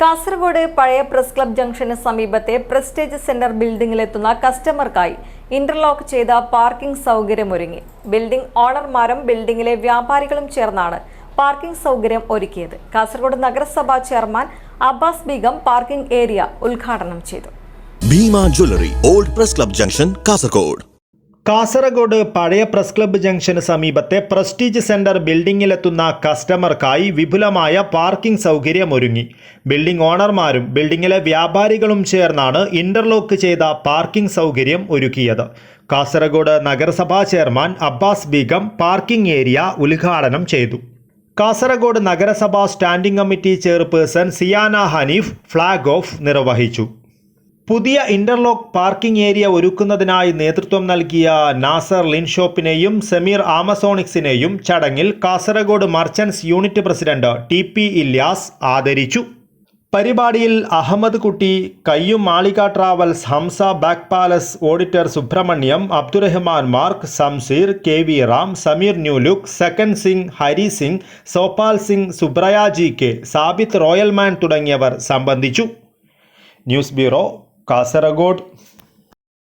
കാസർഗോഡ് പഴയ press club ജംഗ്ഷന് സമീപത്തെ പ്രസ്റ്റേജ് സെന്റർ ബിൽഡിംഗിലെത്തുന്ന കസ്റ്റമർക്കായി ഇന്റർലോക്ക് ചെയ്ത പാർക്കിംഗ് സൗകര്യമൊരുങ്ങി. ബിൽഡിംഗ് ഓണർമാരും ബിൽഡിംഗിലെ വ്യാപാരികളും ചേർന്നാണ് പാർക്കിംഗ് സൗകര്യം ഒരുക്കിയത്. കാസർഗോഡ് നഗരസഭാ chairman Abbas Beegum parking area ഉദ്ഘാടനം ചെയ്തു. Bhima jewellery old press club junction Kasaragod. Kasaragod പഴയ പ്രസ് ക്ലബ്ബ് ജംഗ്ഷന് സമീപത്തെ പ്രസ്റ്റീജ് സെന്റർ ബിൽഡിംഗിലെത്തുന്ന കസ്റ്റമർക്കായി വിപുലമായ പാർക്കിംഗ് സൗകര്യമൊരുങ്ങി. ബിൽഡിംഗ് ഓണർമാരും ബിൽഡിംഗിലെ വ്യാപാരികളും ചേർന്നാണ് ഇന്റർലോക്ക് ചെയ്ത പാർക്കിംഗ് സൗകര്യം ഒരുക്കിയത്. കാസർഗോഡ് നഗരസഭാ chairman Abbas Begum parking area ഉദ്ഘാടനം ചെയ്തു. കാസർഗോഡ് നഗരസഭാ standing committee chairperson Siyana Hanif flag off നിർവഹിച്ചു. പുതിയ ഇന്റർലോക്ക് പാർക്കിംഗ് ഏരിയ ഒരുക്കുന്നതിനായി നേതൃത്വം നൽകിയ നാസർ ലിൻഷോപ്പിനെയും സമീർ ആമസോണിക്സിനെയും ചടങ്ങിൽ Kasaragod merchants unit president T P Ilyas ആദരിച്ചു. പരിപാടിയിൽ അഹമ്മദ് കുട്ടി കയ്യും Malika travels Hamza back palace auditor Subrahmanyam Abdurahman mark Samseer K V Ram Sameer new look second Singh Hari Singh സോപാൽ Singh Subraya G K Sabith royal man തുടങ്ങിയവർ സംബന്ധിച്ചു. News bureau Kasaragod